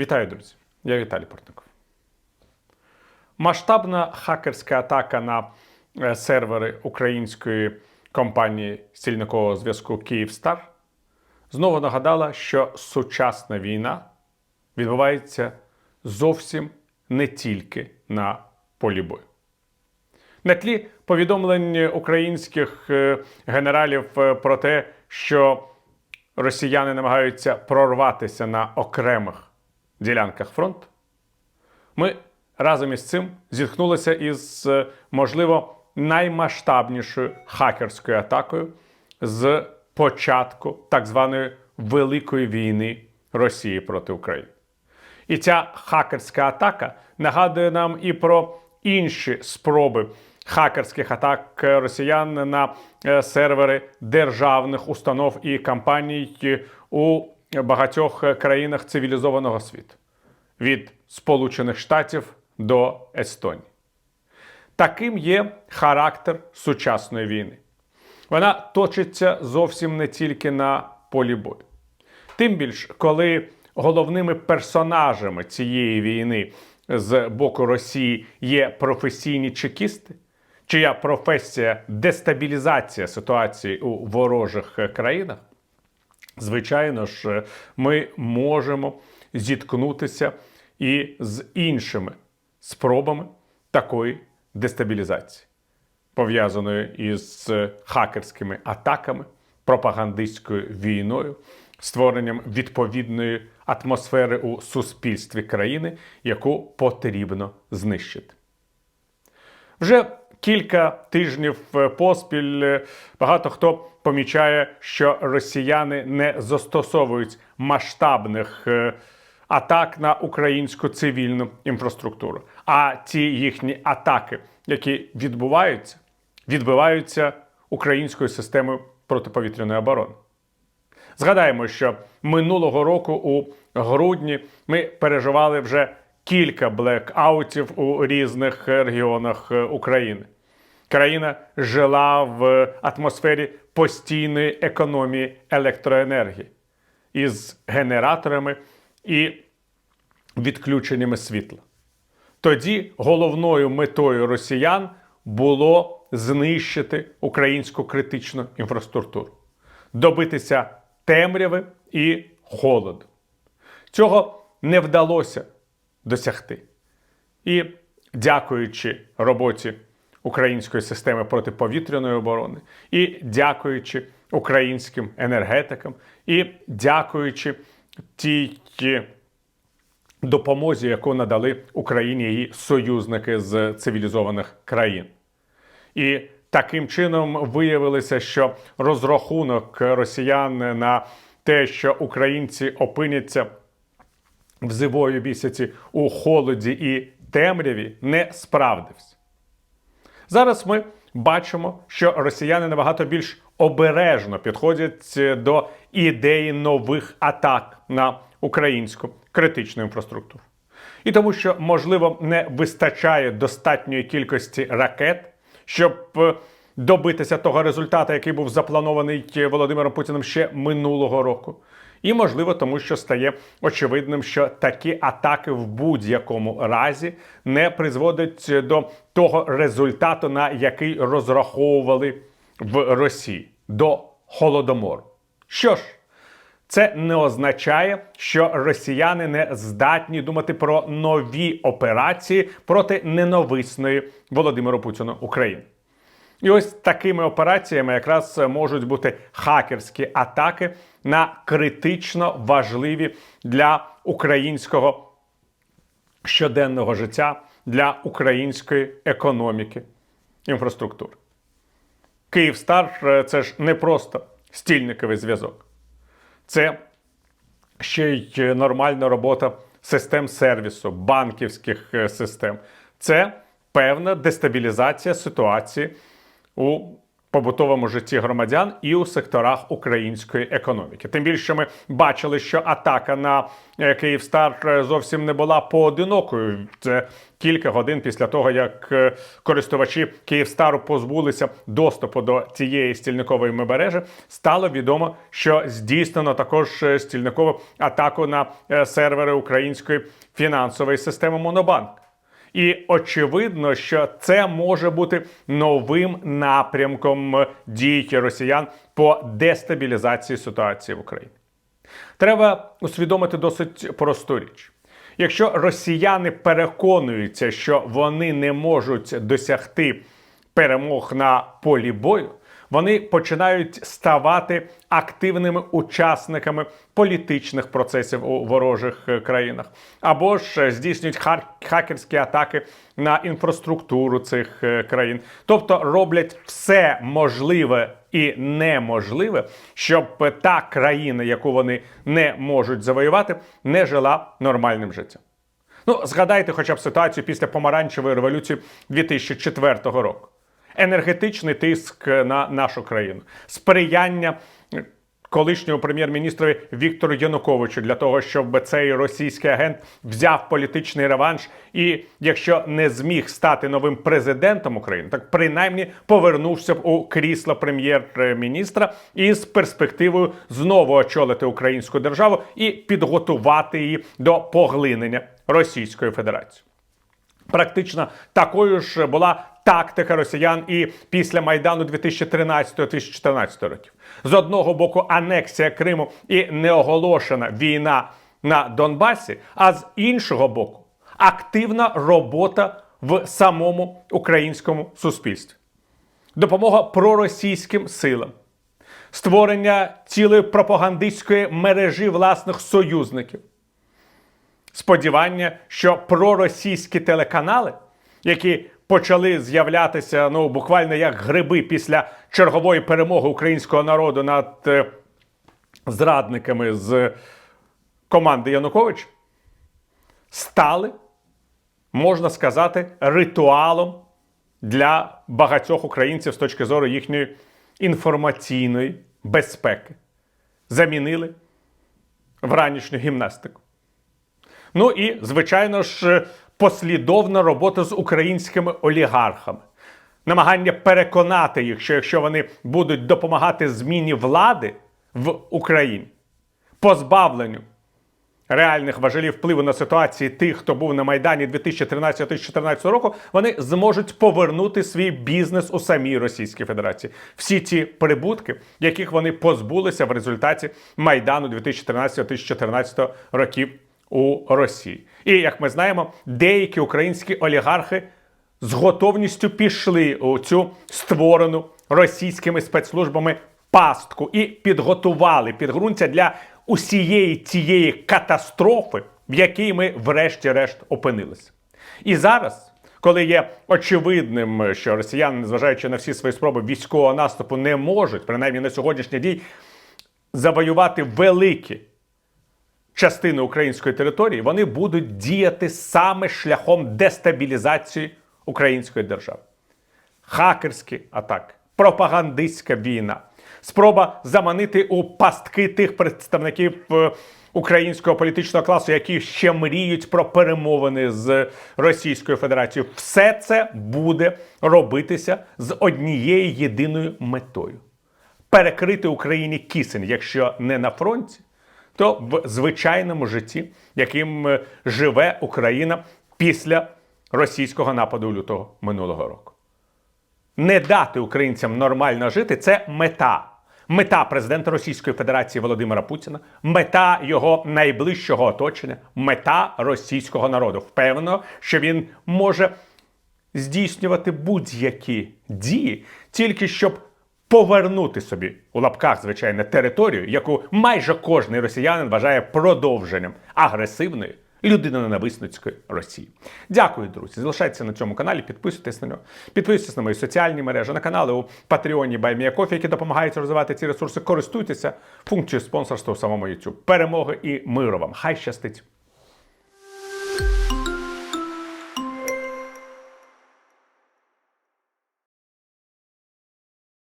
Вітаю, друзі! Я Віталій Портников. Масштабна хакерська атака на е, сервери української компанії стільникового зв'язку Київстар знову нагадала, що сучасна війна відбувається зовсім не тільки на полі бою. На тлі повідомлень українських е, генералів е, про те, що росіяни намагаються прорватися на окремих ділянках фронту, ми разом із цим зіткнулися із, е, можливо, наймасштабнішою хакерською атакою з початку так званої Великої війни Росії проти України. І ця хакерська атака нагадує нам і про інші спроби хакерських атак росіян на е, сервери державних установ і компаній у багатьох країнах цивілізованого світу від Сполучених Штатів до Естонії. Таким є характер сучасної війни. Вона точиться зовсім не тільки на полі бою. Тим більш, коли головними персонажами цієї війни з боку Росії є професійні чекісти, чия професія дестабілізація ситуації у ворожих країнах, звичайно ж, ми можемо зіткнутися і з іншими спробами такої дестабілізації, пов'язаної із хакерськими атаками, пропагандистською війною, створенням відповідної атмосфери у суспільстві країни, яку потрібно знищити. Вже кілька тижнів е, поспіль е, багато хто помічає, що росіяни не застосовують масштабних е, атак на українську цивільну інфраструктуру. А ті їхні атаки, які відбуваються, відбиваються українською системою протиповітряної оборони. Згадаємо, що минулого року у грудні ми переживали вже кілька блекаутів у різних регіонах України. Країна жила в атмосфері постійної економії електроенергії із генераторами і відключеннями світла. Тоді головною метою росіян було знищити українську критичну інфраструктуру, добитися темряви і холоду. Цього не вдалося досягти. І дякуючи роботі української системи протиповітряної оборони, і дякуючи українським енергетикам, і дякуючи тій допомозі, яку надали Україні її союзники з цивілізованих країн. І таким чином виявилося, що розрахунок росіян на те, що українці опиняться в зимовій місяці у холоді і темряві, не справдився. Зараз ми бачимо, що росіяни набагато більш обережно підходять до ідеї нових атак на українську критичну інфраструктуру. І тому, що, можливо, не вистачає достатньої кількості ракет, щоб е, добитися того результату, який був запланований Володимиром Путіним ще минулого року. І, можливо, тому що стає очевидним, що такі атаки в будь-якому разі не призводять до того результату, на який розраховували в Росії до Холодомору. Що ж, це не означає, що росіяни не здатні думати про нові операції проти ненависної Володимиру Путіну України. І ось такими операціями якраз можуть бути хакерські атаки на критично важливі для українського щоденного життя, для української економіки інфраструктури. Київстар це ж не просто стільниковий зв'язок, це ще й нормальна робота систем сервісу, банківських систем. Це певна дестабілізація ситуації у побутовому житті громадян і у секторах української економіки. Тим більше ми бачили, що атака на е, Київстар зовсім не була поодинокою. Це кілька годин після того, як е, користувачі Київстару позбулися доступу до цієї стільникової мережі, стало відомо, що здійснено також е, стільникову атаку на сервери української фінансової системи Монобанк. І очевидно, що це може бути новим напрямком дій росіян по дестабілізації ситуації в Україні. Треба усвідомити досить просту річ. Якщо росіяни переконуються, що вони не можуть досягти перемог на полі бою, вони починають ставати активними учасниками політичних процесів у ворожих е, країнах, або ж е, здійснюють хакерські атаки на інфраструктуру цих е, країн, тобто роблять все можливе і неможливе, щоб та країна, яку вони не можуть завоювати, не жила нормальним життям. Ну, згадайте хоча б ситуацію після помаранчевої революції 2004 року. Енергетичний тиск на нашу країну, сприяння колишньому прем'єр-міністрові Віктору Януковичу для того, щоб цей російський агент взяв політичний реванш і, якщо не зміг стати новим президентом України, так принаймні повернувся б у крісло прем'єр-міністра із перспективою знову очолити українську державу і підготувати її до поглинення Російської Федерації. Практично такою ж була тактика росіян і після майдану 2013-2014 років. З одного боку, анексія Криму і неоголошена війна на Донбасі, а з іншого боку, активна робота в самому українському суспільстві, допомога проросійським силам, створення цілої пропагандистської мережі власних союзників. Сподівання, що проросійські телеканали, які почали з'являтися ну буквально як гриби після чергової перемоги українського народу над е, зрадниками з команди Янукович, стали, можна сказати, ритуалом для багатьох українців з точки зору їхньої інформаційної безпеки. Замінили вранішню гімнастику. Ну і, звичайно ж, послідовна робота з українськими олігархами. Намагання переконати їх, що якщо вони будуть допомагати зміні влади в Україні, позбавленню реальних важелів впливу на ситуації тих, хто був на Майдані 2013-2014 року, вони зможуть повернути свій бізнес у самій Російській Федерації. Всі ті прибутки, яких вони позбулися в результаті Майдану 2013-2014 років у Росії. І як ми знаємо, деякі українські олігархи з готовністю пішли у цю створену російськими спецслужбами пастку і підготували підґрунтя для усієї цієї катастрофи, в якій ми, врешті-решт, опинилися. І зараз, коли є очевидним, що росіяни, незважаючи на всі свої спроби військового наступу, не можуть, принаймні на сьогоднішній дій, завоювати великі частини української території, вони будуть діяти саме шляхом дестабілізації української держави. Хакерські атаки, пропагандистська війна, спроба заманити у пастки тих представників е, українського політичного класу, які ще мріють про перемовини з Російською Федерацією. Все це буде робитися з однією єдиною метою перекрити Україні кисень, якщо не на фронті, то в звичайному житті, яким е, живе Україна після російського нападу лютого минулого року. Не дати українцям нормально жити це мета. Мета президента Російської Федерації Володимира Путіна, мета його найближчого оточення, мета російського народу. Впевнено, що він може здійснювати будь-які дії, тільки щоб повернути собі у лапках, звичайно, територію, яку майже кожний росіянин вважає продовженням агресивної людиноненависницької Росії. Дякую, друзі. Залишайтеся на цьому каналі, підписуйтесь на нього. Підписуйтесь на мої соціальні мережі, на канали у Патреоні Байміякофі, які допомагають розвивати ці ресурси. Користуйтеся функцією спонсорства у самому YouTube. Перемоги і миру вам! Хай щастить!